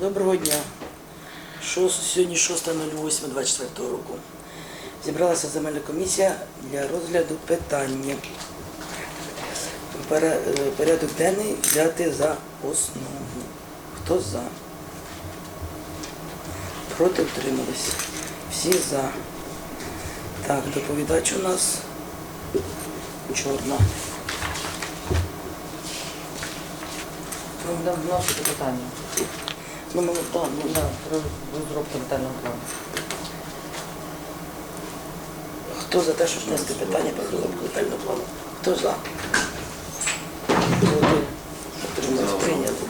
Доброго дня. Сьогодні 6.08.24 року. Зібралася земельна комісія для розгляду питання. Е, Порядок денний взяти за основу. Хто за? Проти утримались. Всі за. Так, доповідач у нас чорна. Будемо вносити питання. Ну, ми, да, ну, Да, про розробку детального плану. Хто за те, щоб внести питання про розробку детального плану? Хто за? Прийнято.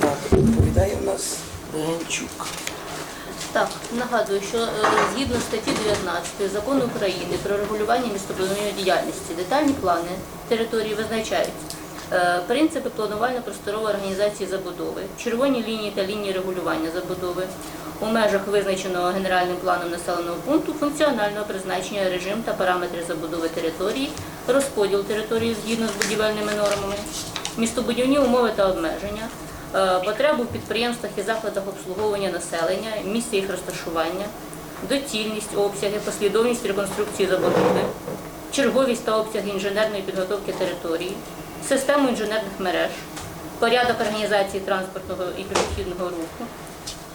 Так, доповідає у нас Легенчук. Так, нагадую, що е, згідно статті 19 закону України про регулювання містобудівної діяльності детальні плани території визначають е, принципи планувально-просторової організації забудови, червоні лінії та лінії регулювання забудови, у межах визначеного генеральним планом населеного пункту функціонального призначення, режим та параметри забудови території, розподіл території згідно з будівельними нормами, містобудівні умови та обмеження, е, потребу в підприємствах і закладах обслуговування населення, місце їх розташування, доцільність, обсяги, послідовність реконструкції забудови, черговість та обсяги інженерної підготовки території, систему інженерних мереж, порядок організації транспортного і пішохідного руху,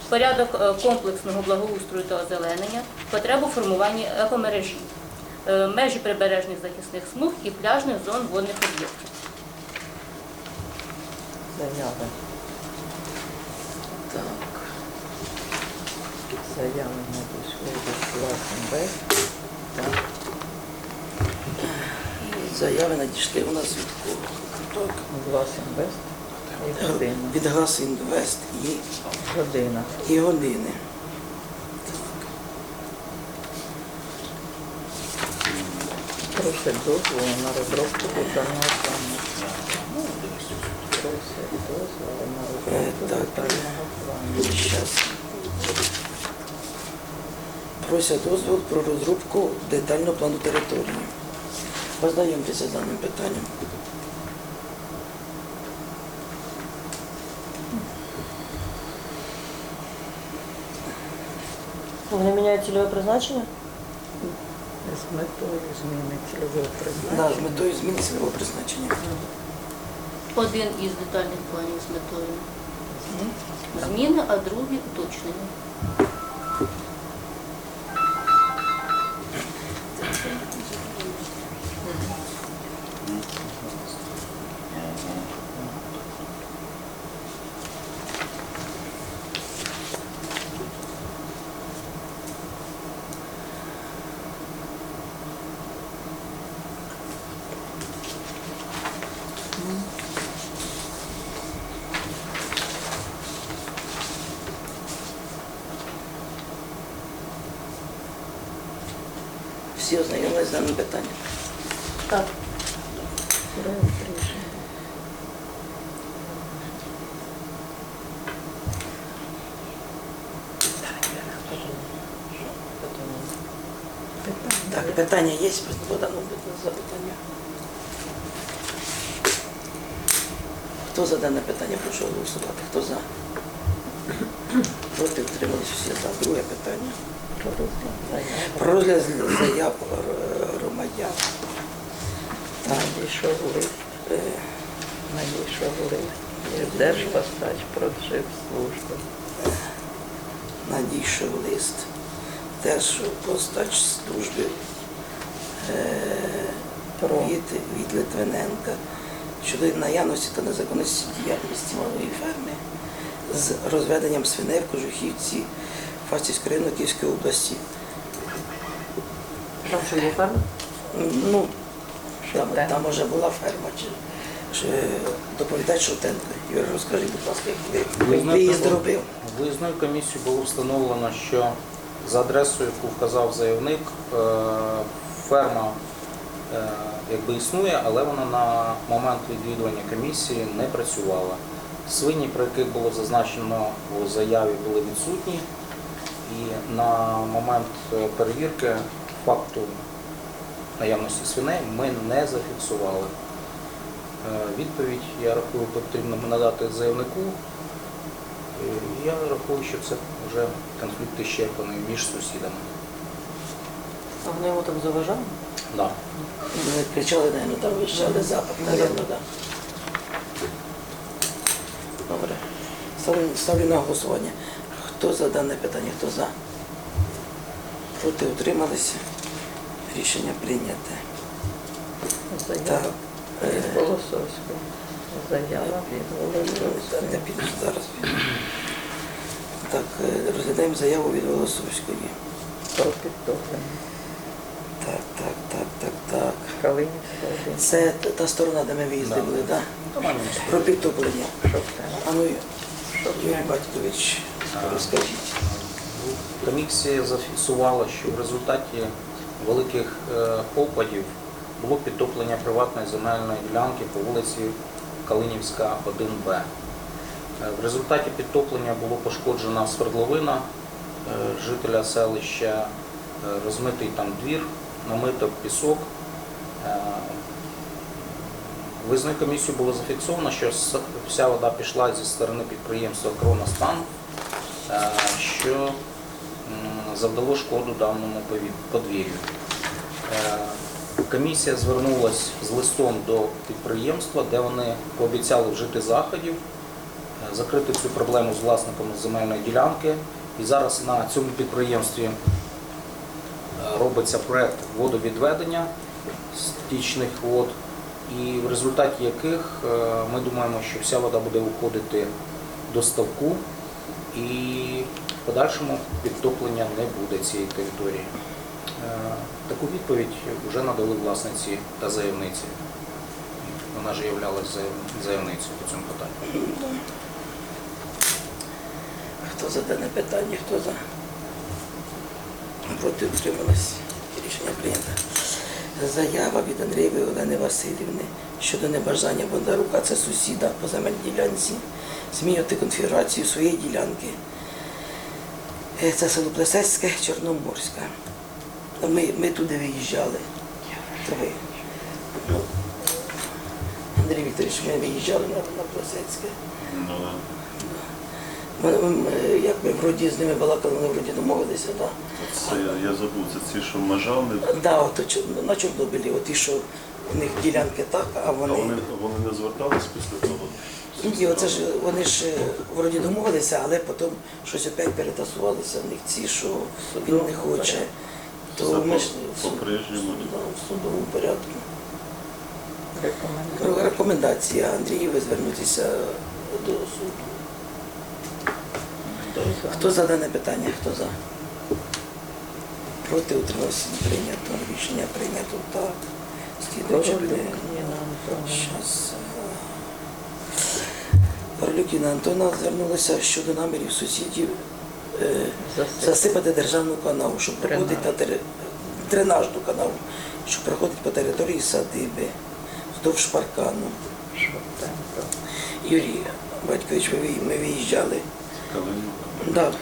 порядок е, комплексного благоустрою та озеленення, потребу формування екомережі, е, межі прибережних захисних смуг і пляжних зон водних об'єктів. Заяви. Так. Заяви надійшли від Власенбек. Так. І заяви надійшли у нас від кого? Так. Власенбек і година. Від Газ Інвест і, Година. і години. Просить дозволу на розробку детального плану. Просить дозволу на Е, розробку детального плану. Щас. Просять дозвіл про розробку детального плану території. Познайомтеся з даним питанням. Вони міняють цільове призначення? З метою зміни цільового Да, призначення. з метою зміни цільового призначення. Один із детальних планів з метою зміни, а другий уточнення. Всі ознайомилися з даним питанням. Так. Проект рішення. Так, питання є по даному запитання? Хто за дане питання прошу голосувати? Хто за? Проти утримались всі за. Друге питання. Про розгляд. Про розгляд заяв громадян. Надійшов лист. е, Надійшов лист. Держпостач служби. надійшов лист Держпостач служби е, Про від, від Литвиненка щодо наявності та незаконності діяльності малої ферми з розведенням свиней в Кожухівці Фастівського району Київської області. Там що є ферма? Ну, там, там вже була ферма. Чи, чи доповідач Шовтенко. Юрій, розкажіть, будь ласка, як ви, Ви як знаєте, виїзд бо- робив? Виїзною комісією було встановлено, що за адресою, яку вказав заявник, е, ферма е, якби існує, але вона на момент відвідування комісії не працювала. Свині, про яких було зазначено у заяві, були відсутні, і на момент е, перевірки факту наявності свиней ми не зафіксували. Е, Відповідь, я рахую, потрібно надати заявнику Е, Я рахую, що це вже конфлікт ісчерпаний між сусідами. А вони йому так заважали? Да. Вони кричали, наверное, там вищали запах, наверное, да. Добре. Ставлю, ставлю на голосування. Хто за дане питання? Хто за? Проти утрималися? Рішення прийняте. Заява Так. е, від Голосовського. Заява від Я піду зараз. Так, е, розглядаємо заяву від Голосовської. Про підтоплення. Так, так, так, так, так. Калинівська один. Це та- та сторона, де ми виїздили, так? Про підтоплення. Щоб там. А ну, Юрій Батькович, розкажіть. Комісія зафіксувала, що в результаті великих е, опадів було підтоплення приватної земельної ділянки по вулиці Калинівська, 1Б. Е, В результаті підтоплення було пошкоджена свердловина е, жителя селища, розмитий там двір, намито пісок. Визною комісією було зафіксовано, що вся вода пішла зі сторони підприємства «Кроностан», е, що завдало шкоду даному подвір'ю. Е, Комісія звернулася з листом до підприємства, де вони пообіцяли вжити заходів, е, закрити цю проблему з власником земельної ділянки. І зараз на цьому підприємстві е, робиться проект водовідведення стічних вод, і в результаті яких ми думаємо, що вся вода буде уходити до ставку і в подальшому підтоплення не буде цієї території. Е, Таку відповідь вже надали власниці та заявниці. Вона ж являлась заявницею по цьому питанню. Хто за дане питання, хто за? Проти утрималась. Рішення прийнято. Заява від Андрієвої Олени Васильівни щодо небажання Бондарука, це сусіда по земельній ділянці, змінювати конфігурацію своєї ділянки. Е, Це село Плесецьке, Чорноморська. Ми, ми туди виїжджали. Ну, Андрій Вікторович, ми виїжджали на, на Плесецьке. Ну. Ми, ми, як ми вроді з ними балакали, вони вроді домовилися, так. Це я, я забув, це ці, що межали, Да, от на Чорнобилі, от ті, що у них ділянки так, а а вони. вони, вони не звертались після того? Ні, оце ж вони ж е, вроді домовилися, але потім щось опять перетасувалися в них ці, що він не хоче. То ми ж в суд- в судовому порядку. Рекомендація Андрієві звернутися до суду. Хто за дане питання? Хто за? Проти утримався прийнято. Рішення прийнято так. Слідуюче буде. Ніна Щас. Антона звернулася щодо намірів сусідів е, засипати державну канаву, що проходить на тери... дренажну канаву, що проходить по території садиби, вздовж паркану. Юрій Батькович, ми, ми виїжджали. Да.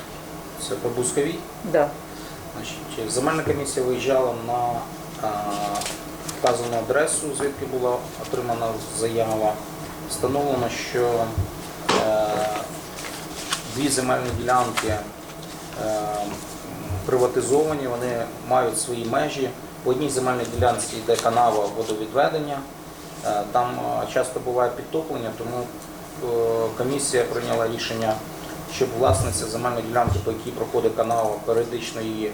Це по Бусковій. Да. Значить, земельна комісія виїжджала на а, вказану адресу, звідки була отримана заява. Встановлено, що дві земельні ділянки е, приватизовані, вони мають свої межі. В одній земельній ділянці йде канава водовідведення. Е, Там е, часто буває підтоплення, тому комісія прийняла рішення, щоб власниця земельної ділянки, по якій проходить канава, періодично її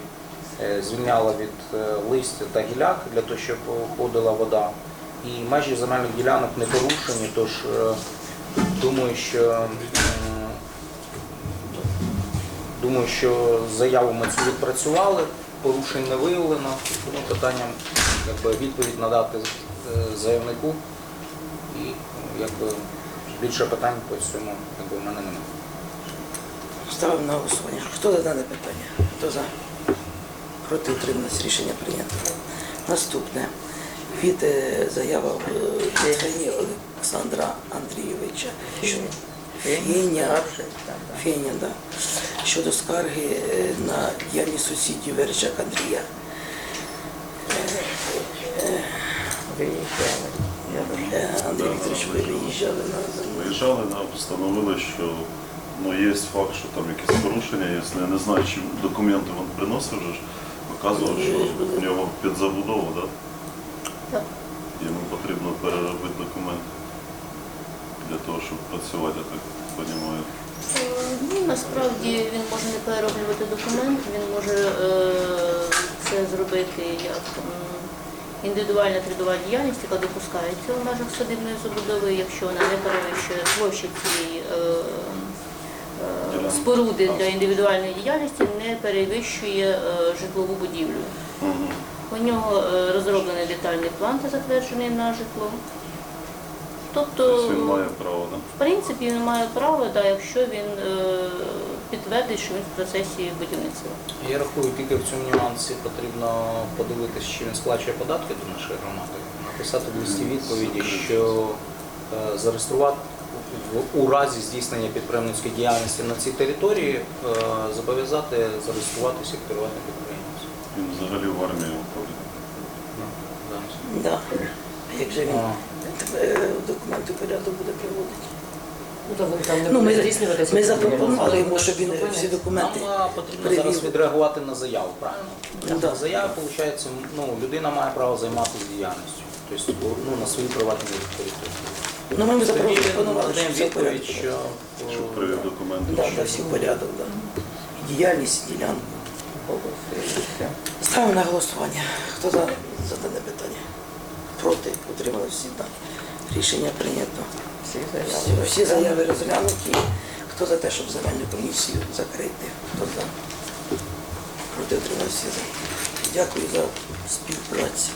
звільняла від листя та гіляк для того, щоб входила вода. І межі земельних ділянок не порушені, тож думаю, що думаю, що заяву ми цю відпрацювали, порушень не виявлено, тому питанням якби, відповідь надати е, заявнику і якби, більше питань по цьому якби, в мене немає. Ставимо на голосування. Хто за дане питання? Хто за? Проти утрималось. Рішення прийнято. Наступне. Від е, заява е, Олександра Андрійовича. Феня. Так. Феня, да. Щодо скарги е, на діяльність сусідів Верчак Андрія. Виїжджали. Е, Андрій Вікторович, ви виїжджали на землю. Виїжджали, встановили, що Ну, є факт, що там якісь порушення, якщо я не знаю, чи документи він приносив, вже ж показував, що в нього під забудову, да? Так. Йому потрібно переробити документи для того, щоб працювати, я так розумію. Е, Ні, насправді він може не перероблювати документ, він може е, це зробити як індивідуальна трудова діяльність, яка допускається в межах садибної забудови, якщо вона не перевищує площі цієї е, е, споруди для індивідуальної діяльності, не перевищує е, житлову будівлю. У нього розроблений детальний план та затверджений на житло. Тобто, Тобто він має право, да? в принципі, він має право, да, якщо він е, підтвердить, що він в процесі будівництва. Я рахую, тільки в цьому нюансі потрібно подивитися, чи він сплачує податки до нашої громади, написати в листі відповіді, що е, зареєструвати в- у разі здійснення підприємницької діяльності на цій території е, зобов'язати зареєструватися як приватний підприємець. Він взагалі в армії входить. Ну, да. Да. А як же він А. е, документи порядок буде приводити? Ну, там, там не Ну, ми, здійснюватися. ми запропонували йому, щоб він всі документи Нам е, потрібно привів. зараз відреагувати на заяву, правильно? Ну, На да. заяву, виходить, ну, людина має право займатися діяльністю, тобто ну, на своїй приватній території. Ну, ми запропонували, що все в порядку. що Щоб привів документи. Да, да, всі в порядок, да. І Діяльність, і ділянку. Ставимо на голосування. Хто за, за дане питання? Проти? отримали всі, так. Рішення прийнято. Всі заяви. всі заяви розглянуті. Хто за те, щоб земельну комісію закрити? Хто за? Проти отримали всі за. Дякую за співпрацю.